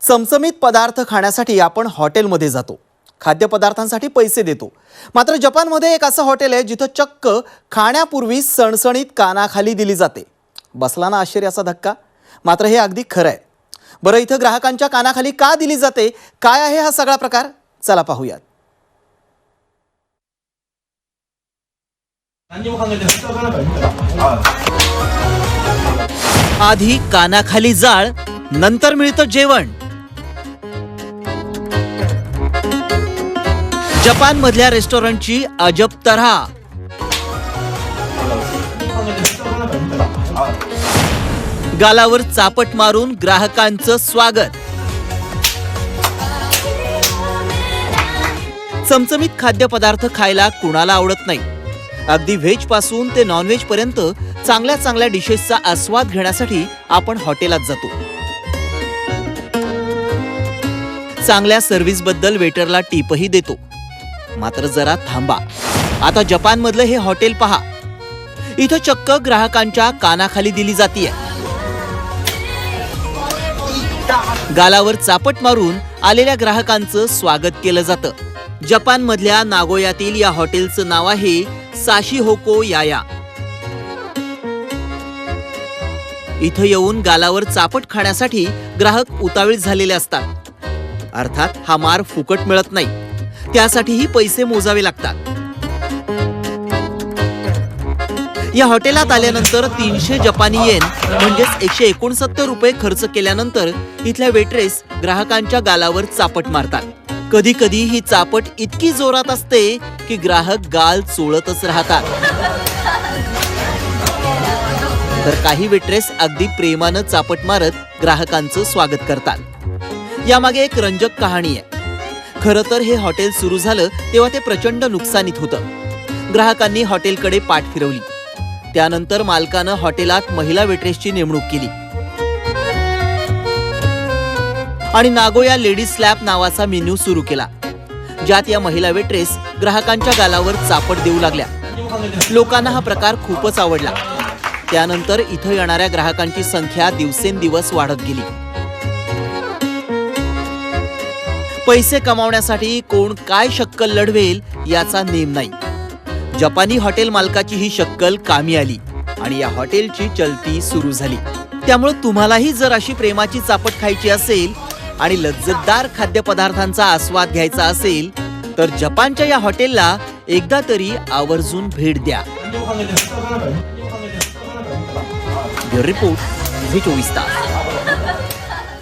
चमचमीत पदार्थ खाण्यासाठी आपण हॉटेलमध्ये जातो. खाद्यपदार्थांसाठी पैसे देतो. मात्र जपानमध्ये एक असं हॉटेल आहे जिथं चक्क खाण्यापूर्वी सणसणीत कानाखाली दिली जाते. बसला ना आश्चर्याचा धक्का? मात्र हे अगदी खरं आहे बरं इथं ग्राहकांच्या कानाखाली का दिली जाते? काय आहे हा सगळा प्रकार? चला पाहूयात. आधी कानाखाली जाळ नंतर मिळतं जेवण. जपानमधल्या रेस्टॉरंटची अजब तऱ्हा गालावर चापट मारून ग्राहकांचं स्वागत. चमचमीत खाद्यपदार्थ खायला कुणाला आवडत नाही. अगदी व्हेजपासून ते नॉनव्हेज पर्यंत चांगल्या चांगल्या डिशेसचा आस्वाद घेण्यासाठी आपण हॉटेलात जातो. चांगल्या सर्व्हिसबद्दल वेटरला टीपही देतो. मात्र जरा थांबा. आता जपानमधलं हे हॉटेल पहा. इथं चक्क ग्राहकांच्या कानाखाली दिली जातीये. गालावर चापट मारून आलेल्या ग्राहकांचं स्वागत केलं जातं. जपानमधल्या नागोयातील या हॉटेलचं नाव आहे साशी होको याया. इथं येऊन गालावर चापट खाण्यासाठी ग्राहक उतावीळ झालेले असतात. अर्थात हा मार फुकट मिळत नाही. त्यासाठीही पैसे मोजावे लागतात. या हॉटेलात आल्यानंतर तीनशे जपानी येन म्हणजेच एकशे एकोणसत्तर रुपये खर्च केल्यानंतर इथल्या वेट्रेस ग्राहकांच्या गालावर चापट मारतात. कधी कधी ही चापट इतकी जोरात असते की ग्राहक गाल चोळतच राहतात. तर काही वेट्रेस अगदी प्रेमानं चापट मारत ग्राहकांचं स्वागत करतात. यामागे एक रंजक कहाणी आहे. खरं तर हे हॉटेल सुरू झालं तेव्हा ते प्रचंड नुकसानीत होतं. ग्राहकांनी हॉटेलकडे पाठ फिरवली. त्यानंतर मालकानं हॉटेलात महिला वेट्रेसची नेमणूक केली. आणि नागोया लेडीज स्लॅब नावाचा मेन्यू सुरू केला. ज्यात या महिला वेट्रेस ग्राहकांच्या गालावर चापट देऊ लागल्या. लोकांना हा प्रकार खूपच आवडला. त्यानंतर इथं येणाऱ्या ग्राहकांची संख्या दिवसेंदिवस वाढत गेली. पैसे कमावण्यासाठी कोण काय शक्कल लढवेल याचा नेम नाही. जपानी हॉटेल मालकाची ही शक्कल कामी आली आणि या हॉटेलची चलती सुरू झाली. त्यामुळे तुम्हालाही जर अशी प्रेमाची चापट खायची असेल आणि लज्जतदार खाद्यपदार्थांचा आस्वाद घ्यायचा असेल तर जपानच्या या हॉटेलला एकदा तरी आवर्जून भेट द्या. रिपोर्ट चोवीस तास.